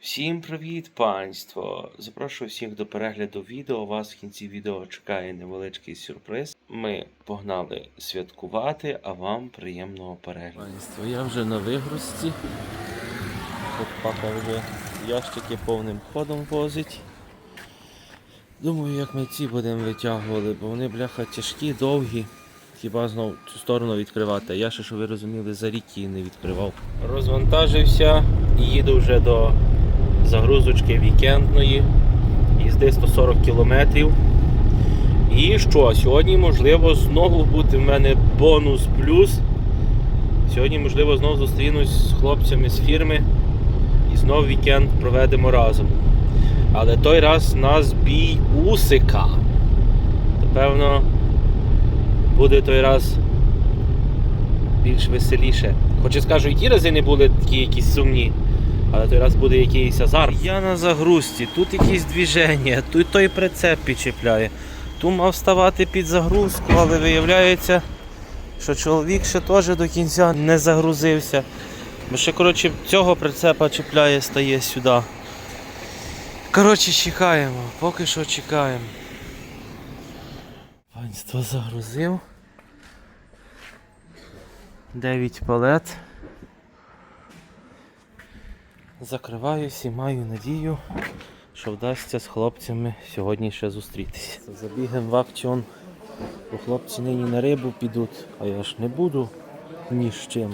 Всім привіт, панство! Запрошую всіх до перегляду відео. Вас в кінці відео чекає невеличкий сюрприз. Ми погнали святкувати, а вам приємного перегляду. Панство, я вже на вигрузці. Тут папа вже ящики повним ходом возить. Думаю, як ми ці будемо витягували, бо вони, бляха, тяжкі, довгі. Хіба знов цю сторону відкривати. Я ще, щоб ви розуміли, за рік її не відкривав. Розвантажився і їду вже до загрузочки вікендної. Їзди 140 кілометрів. І що? Сьогодні, можливо, знову буде в мене бонус плюс. Сьогодні, можливо, знову зустрінусь з хлопцями з фірми і знову вікенд проведемо разом. Але той раз нас бій Усика. То певно буде той раз більш веселіше. Хоч і скажу, і ті рази не були такі якісь сумні. Але той раз буде якийсь азарт. Я на загрузці, тут якісь движення, тут той прицеп підчіпляє. Тут мав ставати під загрузку, але виявляється, що чоловік ще теж до кінця не загрузився. Бо ще коротше, цього прицепа чіпляє, стає сюди. Коротше, чекаємо, поки що чекаємо. Панство загрузив. 9 палет. Закриваюсь і маю надію, що вдасться з хлопцями сьогодні ще зустрітися. Забігаємо в акціон, бо хлопці нині на рибу підуть, а я ж не буду ні з чим.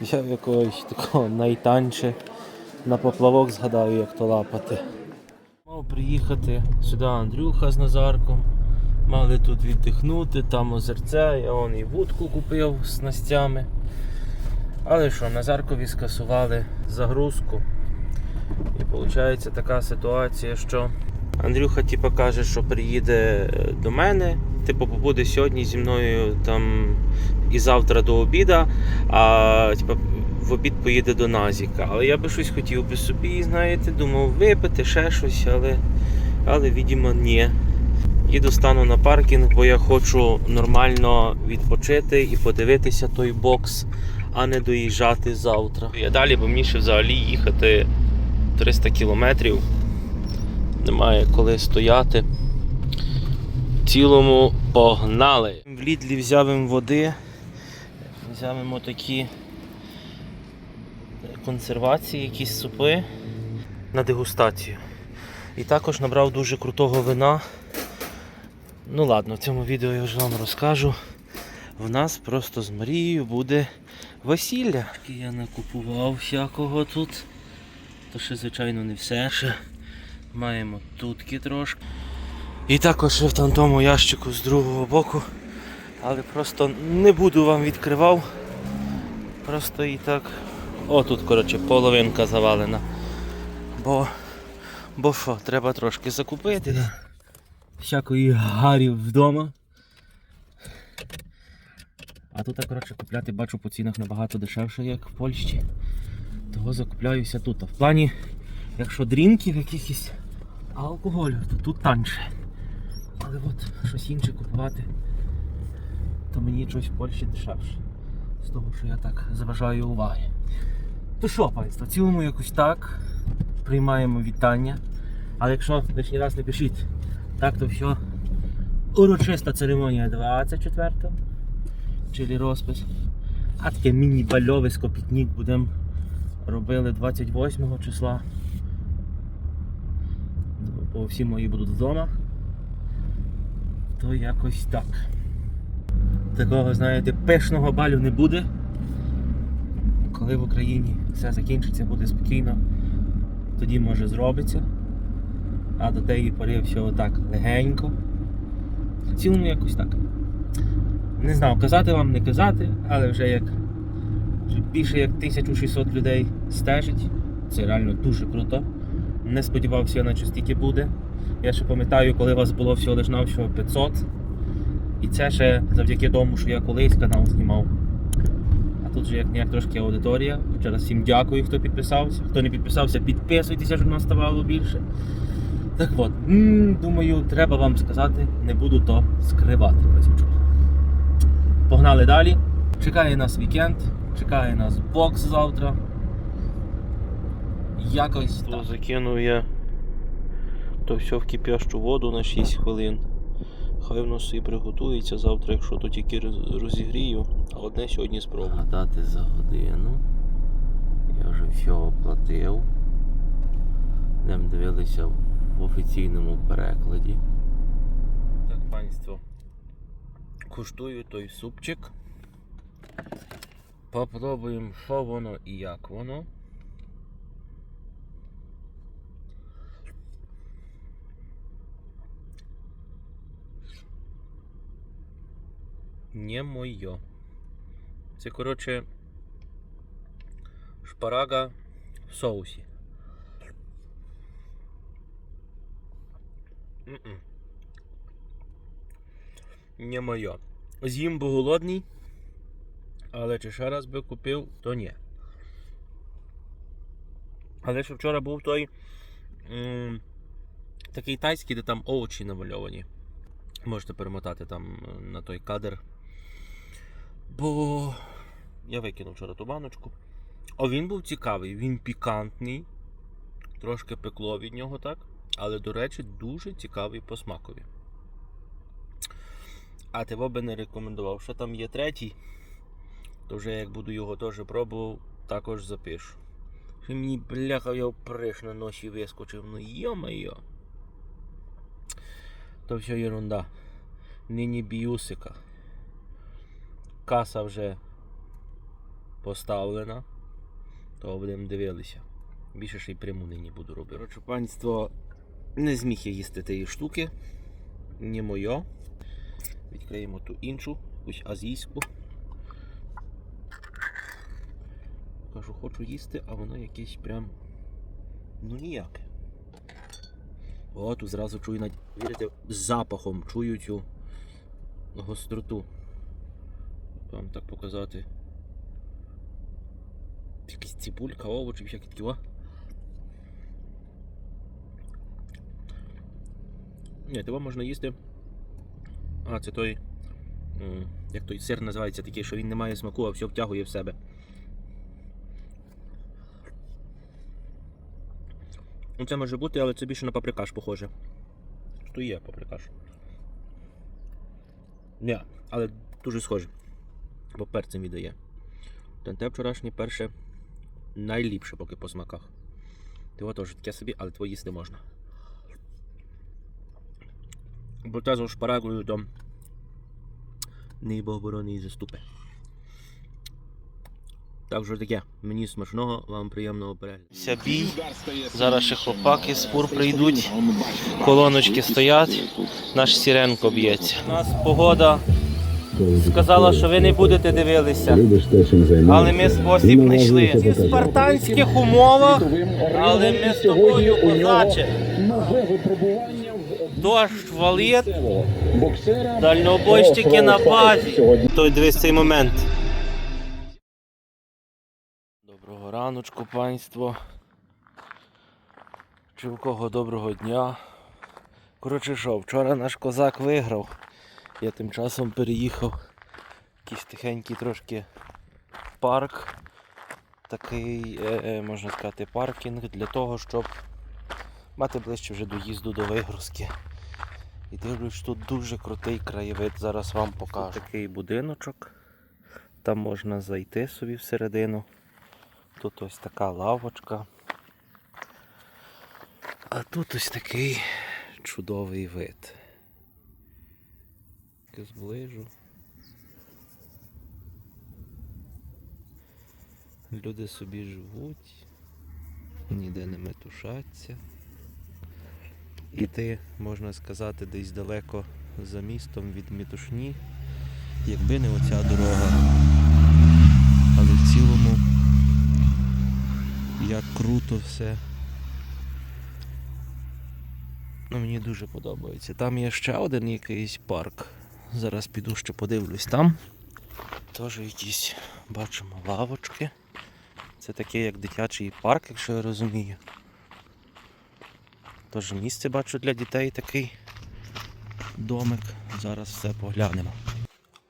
Взяв якогось такого найтанче на поплавок згадаю, як то лапати. Мав приїхати сюди Андрюха з Назарком. Мали тут віддихнути, там озерця, я вон і вудку купив з снастями. Але що, Назаркові скасували загрузку. І виходить така ситуація, що Андрюха типу, каже, що приїде е, до мене, типу, побуде сьогодні зі мною там і завтра до обіда, а типу, в обід поїде до Назіка. Але я би щось хотів би собі, знаєте, думав випити ще щось, але, але відомо, ні. Їду стану на паркінг, бо я хочу нормально відпочити і подивитися той бокс, а не доїжджати завтра. Я далі, бо мені ще взагалі їхати 300 кілометрів. Немає коли стояти. В цілому погнали. В Лідлі взяв води, взяв їм такі консервації, якісь супи на дегустацію. І також набрав дуже крутого вина. Ну ладно, в цьому відео я вже вам розкажу. В нас просто з Марією буде весілля. Я накупував всякого тут. То ще, звичайно, не все. Ще маємо тутки трошки. І також в там тому ящику з другого боку. Але просто не буду вам відкривав. Просто і так. О, тут, коротше, половинка завалена. Бо, бо що, треба трошки закупити всякої гарі вдома. А тут, коротше, купляти бачу по цінах набагато дешевше, як в Польщі. Того закупляюся тут. А в плані, якщо дрінків якихось алкоголю, то тут танше. Але от щось інше купувати, то мені щось в Польщі дешевше. З того, що я так заважаю уваги. То що, панство, цілому якось так. Приймаємо вітання. Але якщо лишній раз не пишіть, так то все. Урочиста церемонія 24-го, чилі розпис. А таке міні-бальовисько пікнік будемо робили 28 числа. Бо всі мої будуть вдома. То якось так. Такого, знаєте, пишного балю не буде. Коли в Україні все закінчиться, буде спокійно, тоді може зробиться а до тієї пори все отак легенько. В цілому якось так. Не знав, казати вам, не казати, але вже як більше як 1600 людей стежить. Це реально дуже круто. Не сподівався на що стільки буде. Я ще пам'ятаю, коли вас було всього лиш навсього 500. І це ще завдяки тому, що я колись канал знімав. А тут же як ніяк трошки аудиторія. Ще раз всім дякую, хто підписався. Хто не підписався, підписуйтеся, щоб нас ставало більше. Так от, думаю, треба вам сказати, не буду то скривати. Погнали далі. Чекає нас вікенд, чекає нас бокс завтра. Якось то закинув я то все в кипящу воду на 6 хвилин. Хай воно собі приготується завтра, якщо то тільки розігрію, а одне сьогодні спробую. Гадати за годину. Я вже все оплатив. Нам дивилися в офіційному перекладі. Так, панство. Куштую той супчик. Попробуємо, що воно і як воно. Не моє. Це, коротше, шпарага в соусі. Не моє. З'їм бо голодний, але чи ще раз би купив, то ні. Але що вчора був той м, такий тайський, де там овочі намальовані. Можете перемотати там е, на той кадр. Бо я викинув вчора ту баночку. А він був цікавий, він пікантний, трошки пекло від нього, так? Але, до речі, дуже цікавий по смакові. А тебе би не рекомендував, що там є третій, то вже як буду його теж пробував, також запишу. Що мені бляха я приш на носі вискочив, ну йо-моє. То все ерунда. Нині біюсика. Каса вже поставлена. То будемо дивилися. Більше ще й пряму нині буду робити. Коротше, панство, не зміг я їсти тієї штуки. Не моє. Відкриємо ту іншу, якусь азійську. Кажу, хочу їсти, а воно якесь прям. Ну ніяке. О, тут зразу чую навіть, вірите, з запахом чую цю гостроту. Вам так показати. Якась цибулька, овочі, всякі такі. о. Ні, того можна їсти. А, це той. Як той сир називається такий, що він не має смаку, а все втягує в себе. Ну це може бути, але це більше на паприкаш похоже. Що є паприкаш. Ні, але дуже схоже. Бо перцем віддає. Та те вчорашнє перше найліпше поки по смаках. Того теж таке собі, але твої їсти можна. Бо те з шпарагою то не оборони і заступи. Так що таке, мені смачного, вам приємного перегляду. Бій. Зараз ще хлопаки з фур прийдуть. Колоночки стоять, наш сіренко б'ється. У нас погода сказала, що ви не будете дивилися. Займаєшся. Але ми спосіб знайшли. В спартанських умовах, але ми з тобою козаче. Дощ валить, дальнобойщики на базі. Той дивись цей момент. Доброго раночку, панство. Чи в кого доброго дня. Коротше що, вчора наш козак виграв. Я тим часом переїхав в якийсь тихенький трошки парк. Такий, е, е, можна сказати, паркінг для того, щоб мати ближче вже до їзду до вигрузки. І дивлюсь, тут дуже крутий краєвид. Зараз вам покажу. Тут такий будиночок. Там можна зайти собі всередину. Тут ось така лавочка. А тут ось такий чудовий вид. Зближу. Люди собі живуть, ніде не метушаться. Іти, можна сказати, десь далеко за містом від метушні, якби не оця дорога. Але в цілому як круто все. Ну, мені дуже подобається. Там є ще один якийсь парк. Зараз піду ще подивлюсь там. Теж якісь бачимо лавочки. Це таке як дитячий парк, якщо я розумію. Тож місце бачу для дітей такий домик. Зараз все поглянемо.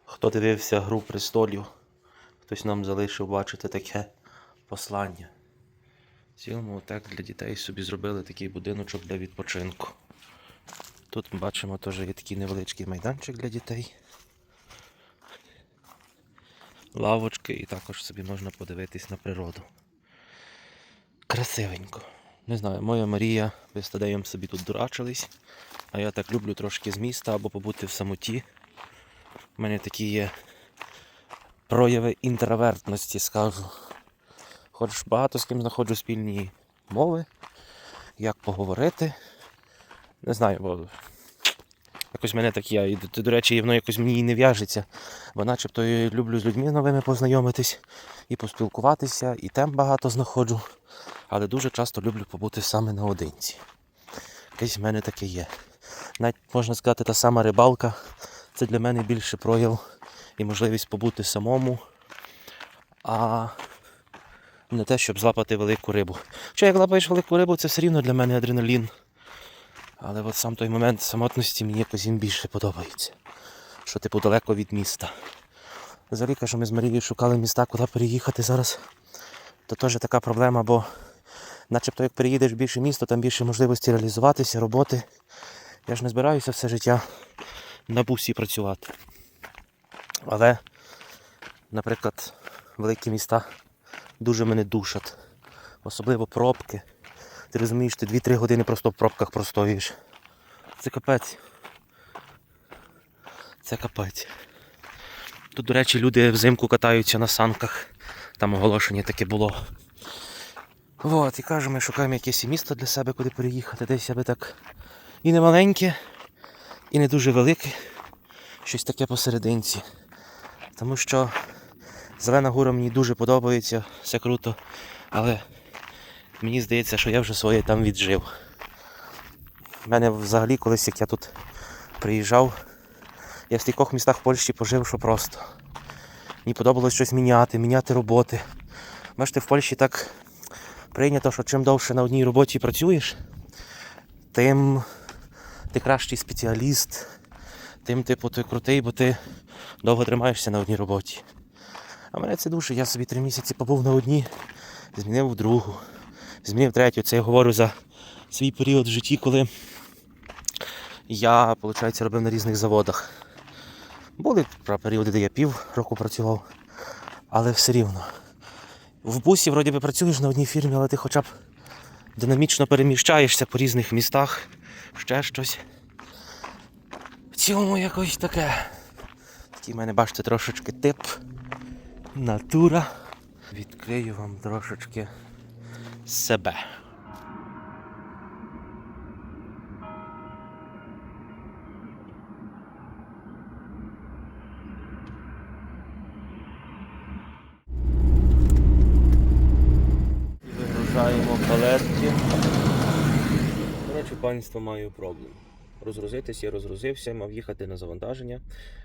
Хто дивився Гру престолів, хтось нам залишив бачити таке послання. Цілому так для дітей собі зробили такий будиночок для відпочинку. Тут ми бачимо теж є такий невеличкий майданчик для дітей. Лавочки і також собі можна подивитись на природу. Красивенько. Не знаю, моя Марія, ви з Тадеєм собі тут дурачились, а я так люблю трошки з міста або побути в самоті. У мене такі є прояви інтровертності, скажу. Хоч багато з ким знаходжу спільні мови, як поговорити. Не знаю, бо якось мене так є. І, до- речі, воно якось мені не в'яжеться. Бо начебто я люблю з людьми новими познайомитись і поспілкуватися, і тем багато знаходжу. Але дуже часто люблю побути саме наодинці. Якесь в мене таке є. Навіть можна сказати, та сама рибалка це для мене більше прояв і можливість побути самому, а не те, щоб злапати велику рибу. Хоча як лапаєш велику рибу, це все рівно для мене адреналін. Але от сам той момент самотності мені якось їм більше подобається. Що типу далеко від міста. Взагалі, кажу, ми з Марією шукали міста, куди переїхати зараз. То теж така проблема, бо начебто як переїдеш в більше місто, там більше можливості реалізуватися, роботи. Я ж не збираюся все життя на бусі працювати. Але, наприклад, великі міста дуже мене душать. Особливо пробки. Ти розумієш, ти 2-3 години просто в пробках простоїш. Це капець. Це капець. Тут, до речі, люди взимку катаються на санках. Там оголошення таке було. От, і кажу, ми шукаємо якесь місто для себе, куди переїхати. Десь аби так і не маленьке, і не дуже велике. Щось таке посерединці. Тому що Зелена гора мені дуже подобається, все круто, але мені здається, що я вже своє там віджив. У мене взагалі колись, як я тут приїжджав, я в стількох містах Польщі пожив, що просто. Мені подобалось щось міняти, міняти роботи. Бачите, в Польщі так прийнято, що чим довше на одній роботі працюєш, тим ти кращий спеціаліст, тим типу ти крутий, бо ти довго тримаєшся на одній роботі. А мене це дуже, я собі три місяці побув на одній, змінив в другу, змінив третю. Це я говорю за свій період в житті, коли я, виходить, робив на різних заводах. Були періоди, де я пів року працював, але все рівно. В бусі вроді би працюєш на одній фірмі, але ти хоча б динамічно переміщаєшся по різних містах, ще щось. В цілому якось таке. Такий в мене, бачите, трошечки тип. Натура. Відкрию вам трошечки себе. Вигружаємо палетки. Коротше, панство маю проблем. Розгрузитись, я розгрузився, мав їхати на завантаження.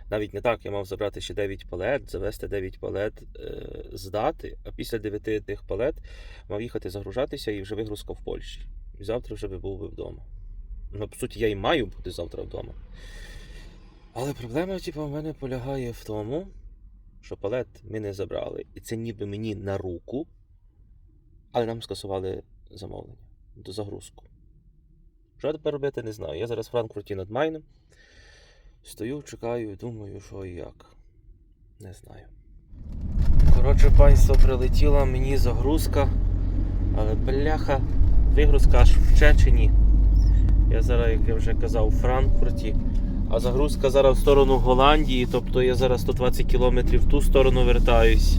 Навіть не так, я мав забрати ще 9 палет, завести 9 палет, е, здати, а після 9 тих палет мав їхати загружатися і вже вигрузка в Польщі. І завтра вже би був би вдома. Ну, по суті, я і маю бути завтра вдома. Але проблема, типу, в мене полягає в тому, що палет ми не забрали, і це ніби мені на руку, але нам скасували замовлення до загрузку. Що тепер робити, не знаю. Я зараз в Франкфурті над Майном. Стою, чекаю, думаю, що і як. Не знаю. Коротше, панство прилетіла мені загрузка. Але бляха, вигрузка аж в Чечені. Я зараз, як я вже казав, у Франкфурті. А загрузка зараз в сторону Голландії, тобто я зараз 120 км в ту сторону вертаюсь.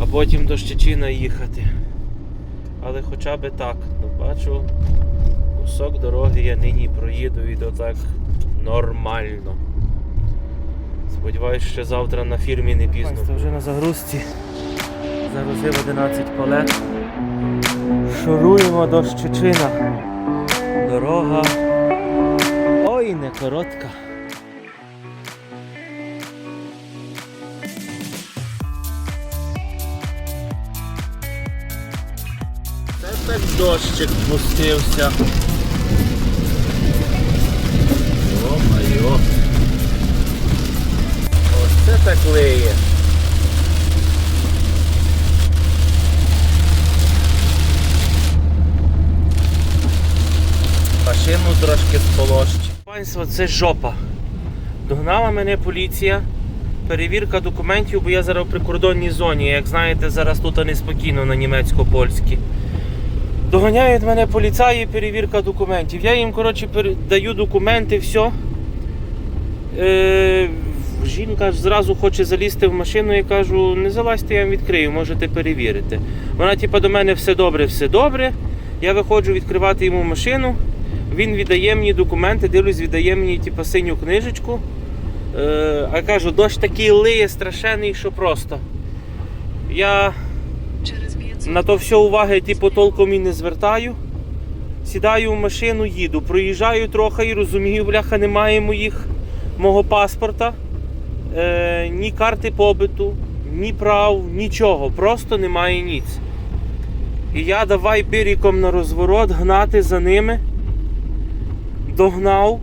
А потім до Щечина їхати. Але хоча би так, ну бачу, кусок дороги я нині проїду і то так нормально. Сподіваюсь, що завтра на фірмі не пізно. Це вже на загрузці. Загрузив 11 палет. Шуруємо до Щечина. Дорога. Ой, не коротка. Дощик спустився. Йо-майо. Оце так лиє. Машину трошки сполощить. Панство, це жопа. Догнала мене поліція. Перевірка документів, бо я зараз в прикордонній зоні. Як знаєте, зараз тут неспокійно на німецько-польській. Доганяють мене поліцаї, перевірка документів. Я їм коротше, даю документи, все. Е, жінка зразу хоче залізти в машину і кажу, не залазьте, я вам відкрию, можете перевірити. Вона, типу, до мене все добре, все добре. Я виходжу відкривати йому машину. Він віддає мені документи, дивлюсь, віддає мені типу, синю книжечку. Е, а я кажу, дощ такий лиє страшенний, що просто. Я на то все уваги типу, толком і не звертаю. Сідаю в машину, їду, проїжджаю трохи і розумію, бляха, немає моїх, мого паспорта, е, ні карти побиту, ні прав, нічого. Просто немає ніц. І я давай біріком на розворот гнати за ними. Догнав.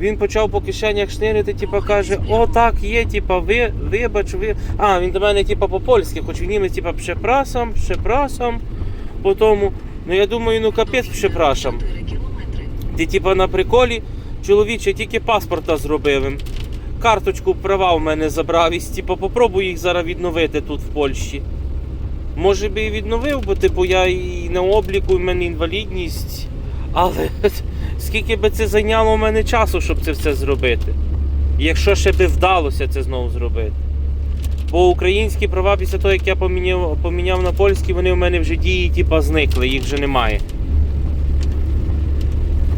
Він почав по кишенях шнирити, типа каже, о, так, є, типа, ви, вибач, ви. А, він до мене, типа, по-польськи, хоч він німе, типа, пшепрасам, пшепрасам. По тому, ну я думаю, ну капець пшепрашам. Ти типа на приколі, чоловіче, тільки паспорта зробив. Карточку права в мене забрав і типу, попробуй їх зараз відновити тут в Польщі. Може би і відновив, бо типу я і на обліку, і в мене інвалідність. Але скільки би це зайняло в мене часу, щоб це все зробити. Якщо ще би вдалося це знову зробити. Бо українські права після того, як я поміняв, поміняв на польські, вони в мене вже дії, типа, зникли, їх вже немає.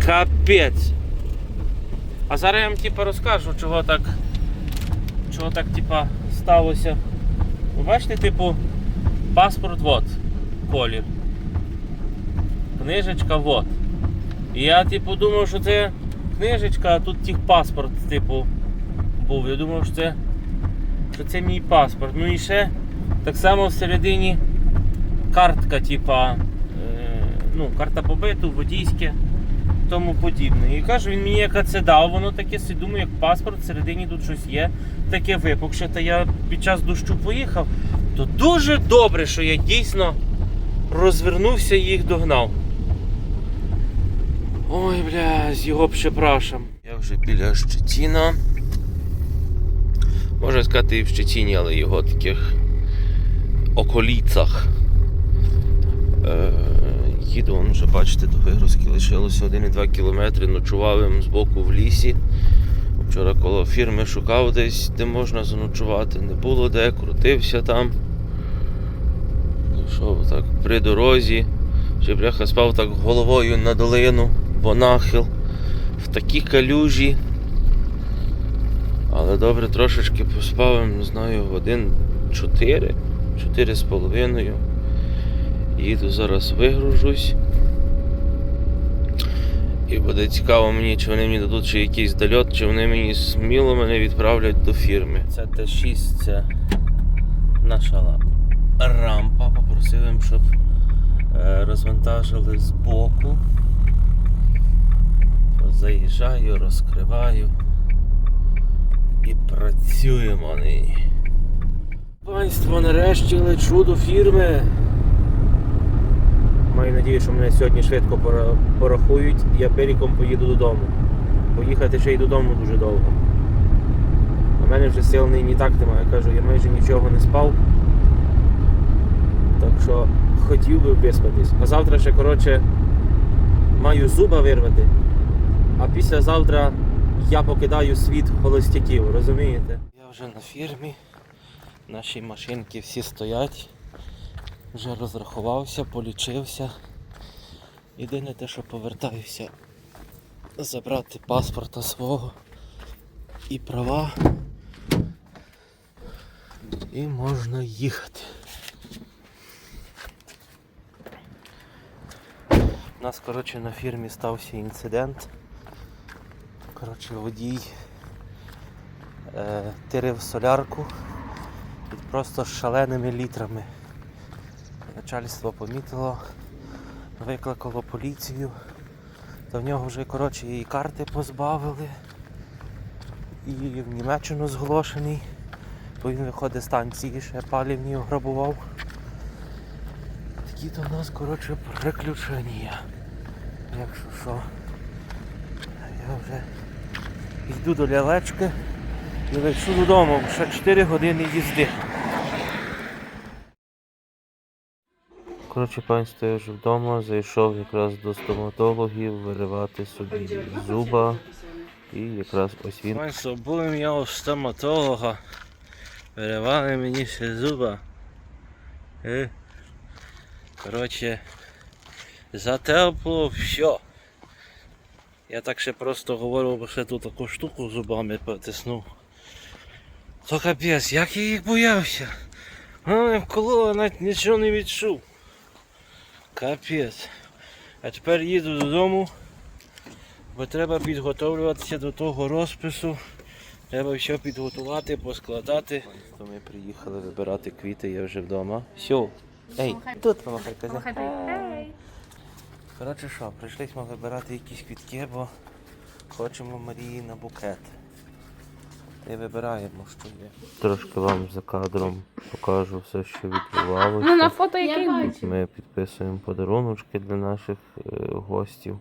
Капець. А зараз я вам типа розкажу, чого так. Чого так типа сталося. Ви бачите, типу, паспорт вот, колір. Книжечка вот. І я типу думав, що це книжечка, а тут тих паспорт, типу, був. Я думав, що це, що це мій паспорт. Ну і ще так само всередині картка, типа, е, ну, карта побиту, водійське тому подібне. І кажу, він мені яка це дав, воно таке думаю, як паспорт, всередині тут щось є, таке випукше. Та я під час дощу поїхав, то дуже добре, що я дійсно розвернувся і їх догнав. Ой, бля, з його пшепрашам. Я вже біля Щетіна. Можна сказати і в Щетіні, але його таких околіцях. Е, їду, вон вже бачите, до вигрузки лишилося 1,2 кілометри, ночував з боку в лісі. Вчора коло фірми шукав десь, де можна заночувати. Не було де, крутився там. Йшов так при дорозі. Ще бляха спав так головою на долину, бо нахил. В такі калюжі. Але добре трошечки поспав, не знаю, годин 4, 4 з половиною. Їду зараз вигружусь. І буде цікаво мені, чи вони мені дадуть ще якийсь дольот, чи вони мені сміло мене відправлять до фірми. Це Т6, це наша рампа. Попросив їм, щоб е, розвантажили з боку. Заїжджаю, розкриваю і працюємо нині. Панство, нарешті лечу до фірми. Маю надію, що мене сьогодні швидко порахують, я беріком поїду додому. Поїхати ще й додому дуже довго. У мене вже сил нині так немає. Я кажу, я майже нічого не спав. Так що хотів би виспатись. А завтра ще, коротше, маю зуба вирвати. А післязавтра я покидаю світ холостяків, розумієте? Я вже на фірмі. Наші машинки всі стоять. Вже розрахувався, полічився. Єдине те, що повертаюся забрати паспорта свого і права. І можна їхати. У нас, коротше, на фірмі стався інцидент. Коротше, водій е, тирив солярку і просто з шаленими літрами. Начальство помітило, викликало поліцію. Та в нього вже коротше і карти позбавили. І в Німеччину зголошений. Бо він виходить з станції, ще палівні ограбував. Такі то в нас, коротше, приключення. Якщо що, я вже йду до лялечки і лечу додому, ще 4 години їзди. Коротше, панство, я вже вдома, зайшов якраз до стоматологів виривати собі зуба. І якраз ось він. Панство, був я у стоматолога. Виривали мені ще зуба. І, коротше, затепло все. Я так ще просто говорив, бо ще тут таку штуку зубами потиснув. То капець, як я їх боявся. Не вколола, навіть нічого не відчув. Капець. А тепер їду додому, бо треба підготовлюватися до того розпису. Треба все підготувати, поскладати. Ми приїхали вибирати квіти, я вже вдома. Все. Ей, тут помахай каза. Коротше що, прийшли ми вибирати якісь квітки, бо хочемо Марії на букет. І вибираємо, що є. Трошки вам за кадром покажу все, що відбувалося. Ну на фото який бачу. Ми підписуємо подаруночки для наших е, гостів.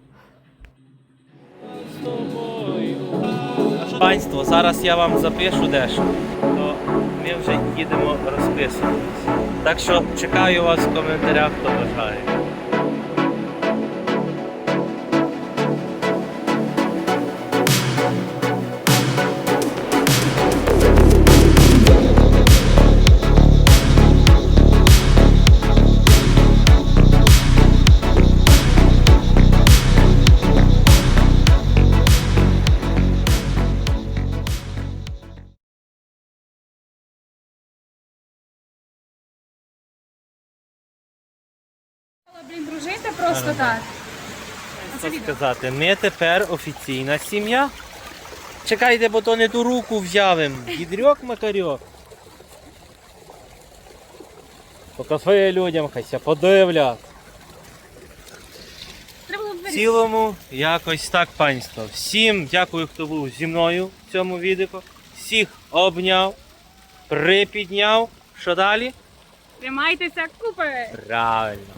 Панство, зараз я вам запишу дещо, то ми вже їдемо розписуватися. Так що чекаю вас в коментарях, хто бажає. Просто так. Що сказати, ми тепер офіційна сім'я. Чекайте, бо то не ту руку взявим. Відрьок макарьок. Покажи людям, хай подивлять. В цілому, якось так, панство. Всім дякую, хто був зі мною в цьому відео. Всіх обняв, припідняв. Що далі? Тримайтеся купи. Правильно.